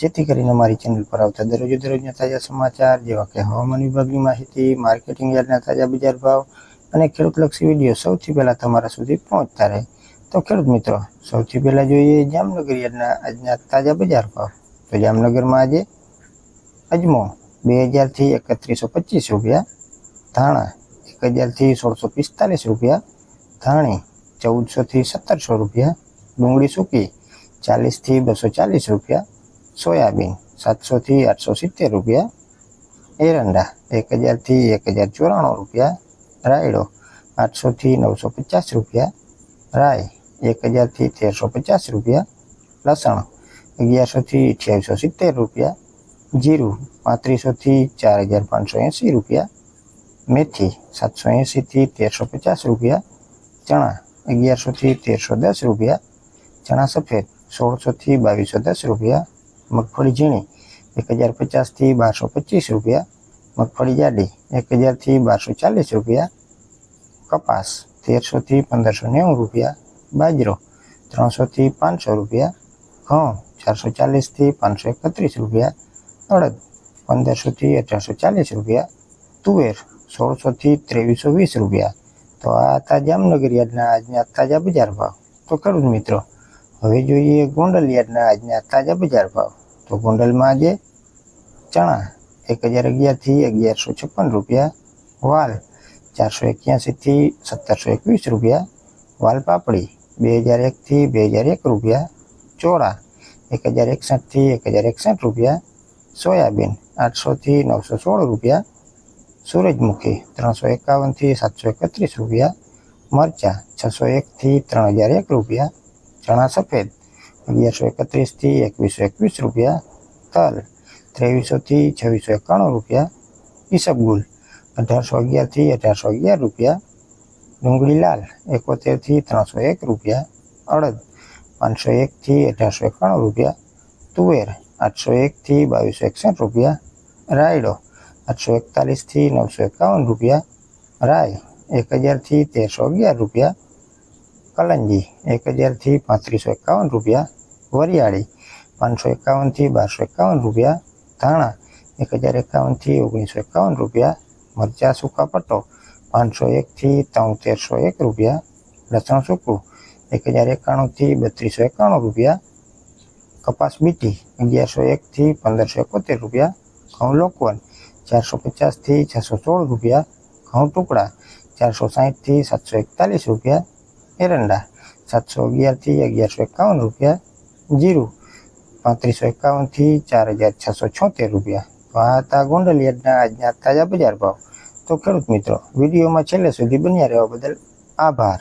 જેથી કરીને મારી ચેનલ પર આવતા દરરોજ દરરોજના તાજા સમાચાર, જેવા કે હવામાન વિભાગની માહિતી માર્કેટિંગ યાર્ડના તાજા બજાર ભાવ અને ખેડૂતલક્ષી વીડિયો સૌથી પહેલાં તમારા સુધી પહોંચતા રહે. તો ખેડૂત મિત્રો, સૌથી પહેલાં જોઈએ જામનગર યાર્ડના આજના તાજા બજાર ભાવ. તો જામનગરમાં આજે અજમો બે હજારથી એકત્રીસો પચીસ રૂપિયા, ધાણા એક હજારથી સોળસો પિસ્તાલીસ રૂપિયા, ધાણી ચૌદસોથી સત્તરસો રૂપિયા, ડુંગળી સૂકી ચાલીસથી બસો ચાલીસ રૂપિયા સોયાબીન, સાતસોથી આઠસો સિત્તેર રૂપિયા, એરંડા એક હજારથી એક હજાર ચોરાણું રૂપિયા, રાયડો આઠસોથી નવસો પચાસ રૂપિયા રાય એક હજારથી તેરસો પચાસ રૂપિયા, લસણ અગિયારસોથી અઠ્યાવીસો સિત્તેર રૂપિયા, જીરું પાંત્રીસોથી ચાર હજાર પાંચસો એંસી રૂપિયા, મેથી સાતસો એંસીથી તેરસો પચાસ રૂપિયા, ચણા અગિયારસોથી તેરસો દસ રૂપિયા, ચણા સફેદ સોળસોથી બાવીસો દસ રૂપિયા મગફળી ઝીણી એક હજાર પચાસથી બારસો પચીસ રૂપિયા મગફળી જાડી એક હજારથી બારસો ચાલીસ રૂપિયા કપાસ તેરસોથી પંદરસો નેવું રૂપિયા બાજરો ત્રણસોથી પાંચસો રૂપિયા ઘઉં ચારસો ચાલીસથી પાંચસો એકત્રીસ રૂપિયા અડદ પંદરસોથી અઢારસો ચાલીસ રૂપિયા તુવેર સોળસોથી ત્રેવીસો વીસ રૂપિયા તો આ હતા જામનગર યાર્ડના આજના તાજા બજાર ભાવ તો ખેડૂત મિત્રો હવે જોઈએ ગોંડલ યાર્ડના આજના તાજા બજાર ભાવ તો ગોંડલમાં આજે ચણા એક હજાર અગિયારથી અગિયારસો છપ્પન રૂપિયા વાલ ચારસો એક્યાસીથી સત્તરસો એકવીસ રૂપિયા વાલ પાપડી બે હજાર એકથી બે હજાર એક રૂપિયા ચોળા એક હજાર એકસઠથી એક હજાર એકસઠ રૂપિયા સોયાબીન આઠસોથી નવસો સોળ રૂપિયા સૂરજમુખી ત્રણસો એકાવનથી સાતસો એકત્રીસ રૂપિયા મરચાં છસો એકથી ત્રણ હજાર એક રૂપિયા ચણા સફેદ, અગિયારસો એકત્રીસથી એકવીસો એકવીસ રૂપિયા તલ ત્રેવીસોથી છવ્વીસો એકાણું રૂપિયા ઈસબગુલ અઢારસો અગિયારથી અઢારસો અગિયાર રૂપિયા ડુંગળી લાલ એકોતેરથી ત્રણસો એક રૂપિયા અડદ, પાંચસો એકથી અઢારસો એકાણું રૂપિયા તુવેર, આઠસો એકથી બાવીસો એકસઠ રૂપિયા રાયડો, આઠસો એકતાલીસથી નવસો એકાવન રૂપિયા રાય, એક હજારથી તેરસો અગિયાર રૂપિયા કલંજી એક હજારથી પાંત્રીસો એકાવન રૂપિયા વરિયાળી પાંચસો એકાવનથી બારસો એકાવન રૂપિયા ધાણા એક હજાર એકાવનથી ઓગણીસો એકાવન રૂપિયા મરચા સૂકા પટ્ટો પાંચસો એકથી ત્રણ તેરસો એક રૂપિયા લસણ સૂકું એક હજાર એકાણુંથી બત્રીસો એકાણું રૂપિયા કપાસ બીટી અગિયારસો એકથી પંદરસો એકોતેર રૂપિયા ઘઉં લોકવન ચારસો પચાસથી છસો સોળ રૂપિયા ઘઉં ટુકડા ચારસો સાહીઠથી સાતસો એકતાલીસ રૂપિયા એરંડા, સાતસો અગિયારથી અગિયારસો એકાવન રૂપિયા. જીરું, પાંત્રીસો એકાવનથી ચાર હજાર છસો છોતેર રૂપિયા. તો આ હતા ગોંડલ યાર્ડના આજના તાજા બજાર ભાવ. તો ખેડૂત મિત્રો, વિડીયોમાં છેલ્લે સુધી બન્યા રહેવા બદલ આભાર.